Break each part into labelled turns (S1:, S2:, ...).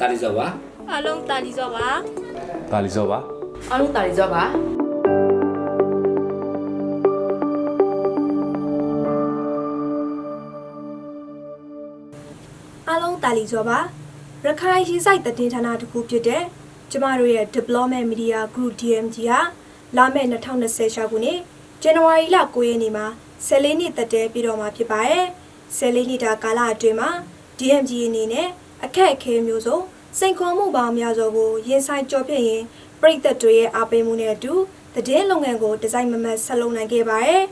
S1: တာလီစောပါ
S2: အားလုံးတာလီစောပါ
S3: ဒါလီစောပါ
S4: အားလုံးတာရီကြောပါ
S2: အားလုံးတာလီစောပါရခိုင်ရေးဆိုင်သတင်းဌာနတစ်ခုဖြစ်တဲ့ကျမတို့ရဲ့ Development Media Group DMG ကလာမယ့်2020ရှာခုနှစ်ဇန်နဝါရီလ9ရက်နေ့မှာ14နှစ်သက်တမ်းပြည့်တော့မှာဖြစ်ပါတယ် 14နှစ်တာကာလအတွင်းမှာ DMG အနေနဲ့အခက်အခဲမျိုးစုံစိန်ခေါ်မှုပေါင်းများစွာကိုရင်ဆိုင်ကျော်ဖြတ်ရင်ပြည်သက်တွေရဲ့အားပေးမှုနဲ့အတူသတင်းလုပ်ငန်းကိုဒီဇိုင်းမမတ်ဆက်လုပ်နိုင်ခဲ့ပါတယ်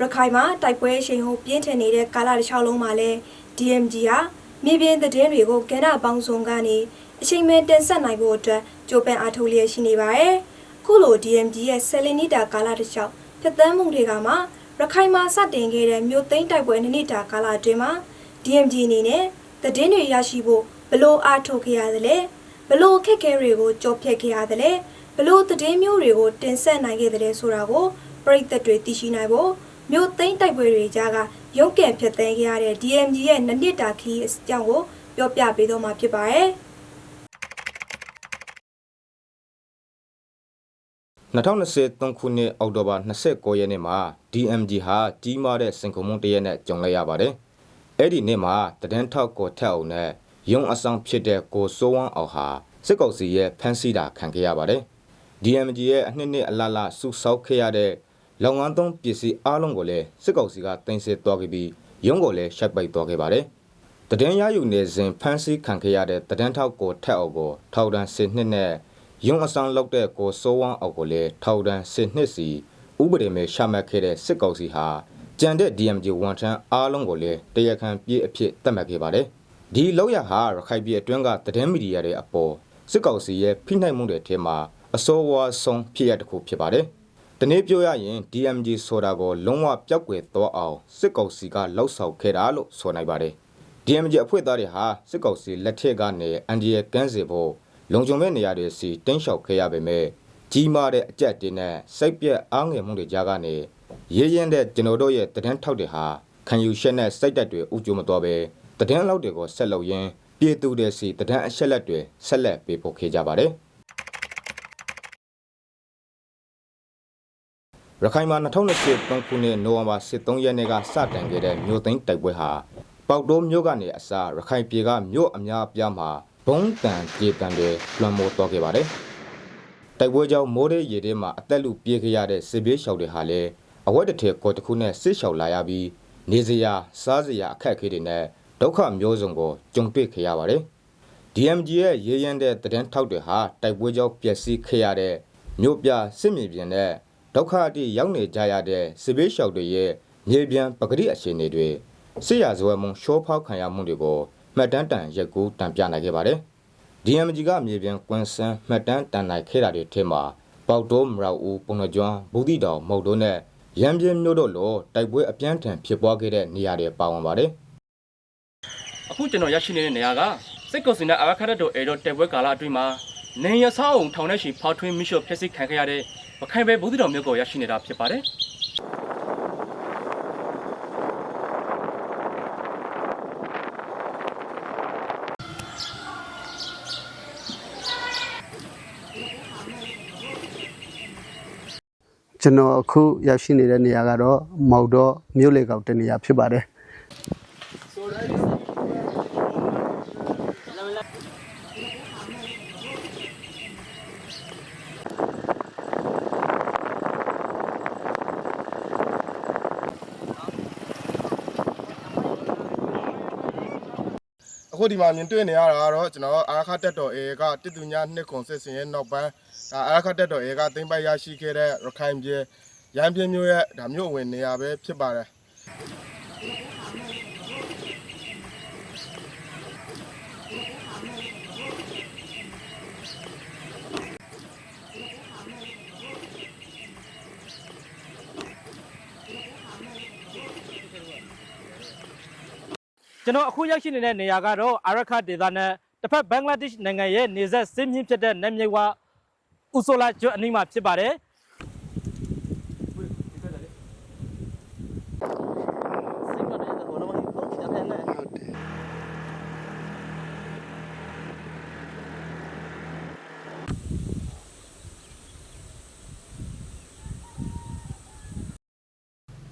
S2: ရခိုင်မှာတိုက်ပွဲအရှိန်ဟုန်ပြင်းထန်နေတဲ့ကာလတစ်လျှောက်လုံးမှာလည်း DMG ဟာမြေပြင်သတင်းတွေကိုကဏ္ဍပေါင်းစုံကနေအချိန်မဲ့တင်ဆက်နိုင်ဖို့အတွက်ကြိုးပမ်းအားထုတ်လျက်ရှိနေပါတယ်။ခုလို DMG ရဲ့ဆယ်လီနီတာကာလတစ်လျှောက်ဖြတ်သန်းမှုတွေကမှ ရခိုင်မှာစတင်ခဲ့တဲ့မြို့သိမ်းတိုက်ပွဲနှစ်နှစ်တာကာလအတွင်းမှာ DMG အနေနဲ့သတင်းတွေရရှိဖို့ဘလို့အားထုတ်ခဲ့ရသလဲဘလို့ခက်ခဲတွေကိုကြော်ဖြတ်ခဲ့ရသလဲဘလို့သတင်းမျိုးတွေကိုတင်ဆက်နိုင်ခဲ့သလဲဆိုတာကိုပြည်သက်တွေသိရှိနိုင်ဖို့မြို့သိမ်းတိုက်ပွဲတွေကြားကရုံးကန်ဖြတ်သန်းခဲ့ရတဲ့ DMG ရဲ့နှစ်နှစ်တာခီးအကြောင်းကိုပြောပြပေးတော့မှာဖြစ်ပါတယ်။
S3: 2023ခုနှစ်အောက်တိုဘာ29ရက်နေ့မှာ DMG ဟာကြီးမားတဲ့စင်ကုံမုံတစ်ရက်နဲ့ကြုံလိုက်ရပါတယ်။အဲ့ဒီနေ့မှာတဒန်းထောက်ကိုထက်အောင်နဲ့ရုံအဆောင်ဖြစ်တဲ့ကိုစိုးဝမ်းအောင်ဟာစစ်ကောင်စီရဲ့ဖမ်းဆီးတာခံခဲ့ရပါတယ်။ DMG ရဲ့အနှစ်နှစ်အလလစုဆောက်ခဲ့ရတဲ့လောင်ငန်းသုံးပစ္စည်းအားလုံးကိုလည်းစစ်ကောင်စီကတင်ဆက်သွားခဲ့ပြီးရုံးကိုလည်းရှက်ပိတ်သွားခဲ့ပါတယ်။တဒန်းရယူနေစဉ်ဖမ်းဆီးခံခဲ့ရတဲ့တဒန်းထောက်ကိုထက်အောင်ကိုထောက်ဒဏ်10နှစ်နဲ့ ရုံအဆောင်လောက်တဲ့ကိုစိုးဝမ်းအောင်ကိုလည်းထောက်ဒဏ်10နှစ်စီဥပဒေမဲ့ရှာမှတ်ခဲ့တဲ့စစ်ကောင်စီဟာကြံတဲ့ DMG ဝန်ထမ်းအားလုံးကိုလည်းတရားခံပြေးအဖြစ်သတ်မှတ်ခဲ့ပါတယ်။ဒီလောက်ရဟာရခိုင်ပြည်အတွင်းကတဒန်းမီဒီယာတွေအပေါ်စစ်ကောင်စီရဲ့ဖိနှိပ်မှုတွေထဲမှာအစိုးရဆုံးဖြစ်ရတစ်ခုဖြစ်ပါတယ်။တနေ့ပြောရရင် DMG ဆိုတာကိုလုံးဝပျောက်ကွယ်သွားအောင်စစ်ကောင်စီကလှောက်ဆောက်ခဲ့တာလို့ဆိုနိုင်ပါတယ်။ DMG အဖွဲ့သားတွေဟာစစ်ကောင်စီလက်ထက်ကနေအန်ဒီရဲ့ကန်းစီဖို့ လုံခြုံမဲ့နေရာတွေစီတင်းလျှောက်ခဲ့ရပေမဲ့ကြီးမားတဲ့အကြက်တင်နဲ့စိတ်ပြက်အားငယ်မှုတွေကြားကနေရေးရင်တဲ့ကျွန်တော်တို့ရဲ့တဒန်းထောက်တွေဟာခံယူရှက်နဲ့စိတ်တက်တွေဥကြိုမတော်ပဲတဒန်းလောက်တွေကိုဆက်လုပ်ရင်းပြည်သူတွေစီတဒန်းအချက်လက်တွေဆက်လက်ပေးပို့ခဲ့ကြပါတယ်။ရခိုင်မှာ2023ခုနှစ်နိုဝင်ဘာ23ရက်နေ့ကစတင်ခဲ့တဲ့မြို့သိမ်းတိုက်ပွဲဟာပေါက်တိုးမြို့ကနေအစားရခိုင်ပြည်ကမြို့အများအပြားမှာ ဘုံတန်ကြေတန်တွေလွှမ်းမိုးသွားခဲ့ပါတယ်။တိုက်ပွဲကြောင့်မိုးရေရေထဲမှာအသက်လူပြေးခဲ့ရတဲ့စစ်ဘေးရှောင်တွေဟာလည်းအဝတ်တစ်ထည်ကိုတစ်ခုနဲ့စစ်ရှောင်လာရပြီးနေစရာစားစရာအခက်အခဲတွေနဲ့ဒုက္ခမျိုးစုံကိုကြုံတွေ့ခဲ့ရပါတယ်။ DMG ရဲ့ရေးရန်တဲ့တည်ထောက်တွေဟာတိုက်ပွဲကြောင့်ပျက်စီးခဲ့ရတဲ့မြို့ပြစစ်မြေပြင်နဲ့ဒုက္ခအတိရောက်နေကြရတဲ့စစ်ဘေးရှောင်တွေရဲ့မြေပြန်ပဂရိအခြေအနေတွေစစ်ရဇဝဲမှုရှောဖောက်ခံရမှုတွေကို မှတ်တမ်းတန်ရက်ကူးတံပြနိုင်ခဲ့ပါတယ်။ DMG ကမြေပြန်ကွန်ဆန်မှတ်တမ်းတန်နိုင်ခဲ့တာတွေထဲမှာပေါတိုးမရောက်ဦးပုံနှကျွမ်းဘူးတိတောင်မုတ်တို့နဲ့ရံပြင်းမျိုးတို့လိုတိုက်ပွဲအပြန်းထန်ဖြစ်ပွားခဲ့တဲ့နေရာတွေပါဝင်ပါတယ်။
S5: အခုကျွန်တော်ရရှိနေတဲ့နေရာကစစ်ကောင်စီနဲ့အာခတ်တော်အေတော့တက်ပွဲကာလအတွင်းမှာနေရဆောင်းထောင်ထဲရှိဖောက်ထွင်းမိရှုဖျက်ဆီးခံခဲ့ရတဲ့မခိုင်ပဲဘူးတိတော်မျိုးကိုရရှိနေတာဖြစ်ပါတယ်။
S6: ကျွန်တော်အခုရောက်ရှိနေတဲ့နေရာကတော့မောက်တော့မြို့လေကောင်တနေရာဖြစ်ပါတယ်
S7: အခုဒီမှာမြင်တွေ့နေရတာကတော့ကျွန်တော်အာခတ်တက်တော် A ကတစ်တူညာနှစ်ခွန်စစ်စင်ရဲ့နောက်ပိုင်း ဒါအာခတ်တက်တော် A ကသိမ့်ပိုက်ရရှိခဲ့တဲ့ရခိုင်ပြည်ရန်ပြင်းမျိုးရဲ့ဒါမျိုးဝင်နေရာပဲဖြစ်ပါတယ်
S5: ကျွန်တော်အခုရောက်ရှိနေတဲ့နေရာကတော့အာရခဒေသနဲ့တစ်ဖက်ဘင်္ဂလားဒေ့ရှ်နိုင်ငံရဲ့နေဆက်စစ်မြင့်ဖြစ်တဲ့နမ်မြိတ်ဝ ဥဆိုလာကျွတ်အနီးမှာဖြစ်ပါတယ်။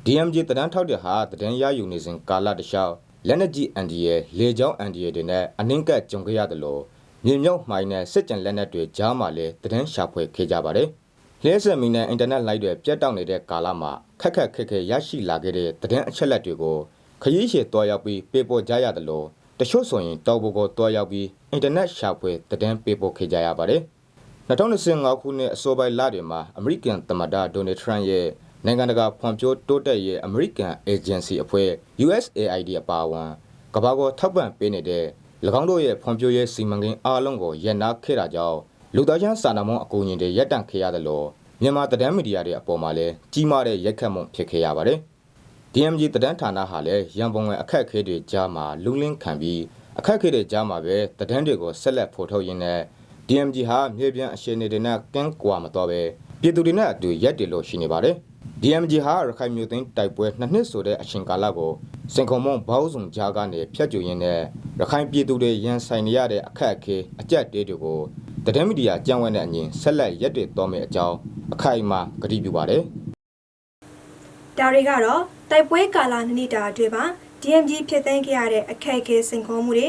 S3: DMJ တရန်ထောက်တဲ့ဟာတရန်ရယူနေစဉ်ကာလတခြားလက်နက်ကြီးအန်ဒီရဲ့လေကြောင်းအန်ဒီရဲ့တွေနဲ့အနှင်းကပ်ကြုံခဲ့ရတယ်လို့ မြေမြုပ်မှိုင်းတဲ့စစ်ကြံလက်နက်တွေကြားမှာလည်းတဒန်းရှာဖွေခဲ့ကြပါတယ်။လျှက်ဆက်မီနဲ့အင်တာနက်လိုက်တွေပြတ်တောက်နေတဲ့ကာလမှာခက်ခက်ခက်ခဲရရှိလာခဲ့တဲ့တဒန်းအချက်လက်တွေကိုခရီးရှည်တွားရောက်ပြီးပေးပို့ကြရတယ်လို့တချို့ဆိုရင်တောက်ဘကိုတွားရောက်ပြီးအင်တာနက်ရှာဖွေတဒန်းပေးပို့ခဲ့ကြရပါတယ်။2025ခုနှစ်အစောပိုင်းလတွေမှာအမေရိကန်သမ္မတဒေါ်နယ်ထရန့်ရဲ့နိုင်ငံတကာဖွံ့ဖြိုးတိုးတက်ရေးအမေရိကန်အေဂျင်စီအဖွဲ့ USAID အပါအဝင်ကမ္ဘာကိုထောက်ပံ့ပေးနေတဲ့၎ င်းတို့ရဲ့ဖွံ့ဖြိုးရေးစီမံကိန်းအားလုံးကိုရပ်နားခဲ့တာကြောင့်လူသားချင်းစာနာမှုအကူအညီတွေရပ်တန့်ခဲ့ရတယ်လို့မြန်မာသတင်းမီဒီယာတွေအပေါ်မှာလည်းကြီးမားတဲ့ရိုက်ခတ်မှုဖြစ်ခဲ့ရပါတယ်။ DMG တဒန်းဌာနဟာလည်းရန်ပုံငွေအခက်အခဲတွေကြားမှာလူလင်းခံပြီးအခက်အခဲတွေကြားမှာပဲတဒန်းတွေကိုဆက်လက်ဖော်ထုတ်ရင်းနဲ့ DMG ဟာမြေပြင်အခြေအနေတွေနဲ့ကင်းကွာမတော့ပဲပြည်သူတွေနဲ့အတူရက်တည်လို့ရှိနေပါတယ်။ DMG ဟာရခိုင်မြို့သိမ်းတိုက်ပွဲနှစ်နှစ်ဆိုတဲ့အချိန်ကာလကိုစင်ခုံမုံဘောက်စုံကြားကနေဖျက်ကျူရင်းနဲ့ ရခိုင်ပြည်သူတွေရန်ဆိုင်နေရတဲ့အခက်အခဲအကြက်တေးတွေကိုတဒန်းမီဒီယာကြံ့ဝဲတဲ့အမြင်ဆက်လက်ရက်တည်တော်မယ့်အကြောင်းအခိုင်အမာကတိပြုပါတယ်။
S2: ဒါတွေကတော့တိုက်ပွဲကာလနှစ်နှစ်တာအတွင်းမှာ DMG ဖြစ်သိမ်းခဲ့ရတဲ့အခက်အခဲစိန်ခေါ်မှုတွေ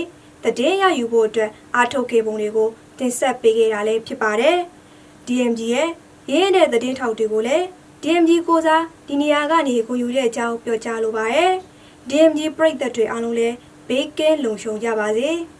S2: တည်င်းရယူဖို့အတွက်အားထုတ်ခဲ့ပုံတွေကိုတင်ဆက်ပေးခဲ့တာလည်းဖြစ်ပါတယ်။ DMG ရဲ့ရင်းတဲ့တည်င်းထောက်တွေကိုလည်း DMG ကိုစားဒီနေရာကနေကိုယူတဲ့အကြောင်းပြောကြားလိုပါတယ်။ DMG ပြည်သက်တွေအားလုံးလည်း ဘေးကင်းလုံခြုံကြပါစေ။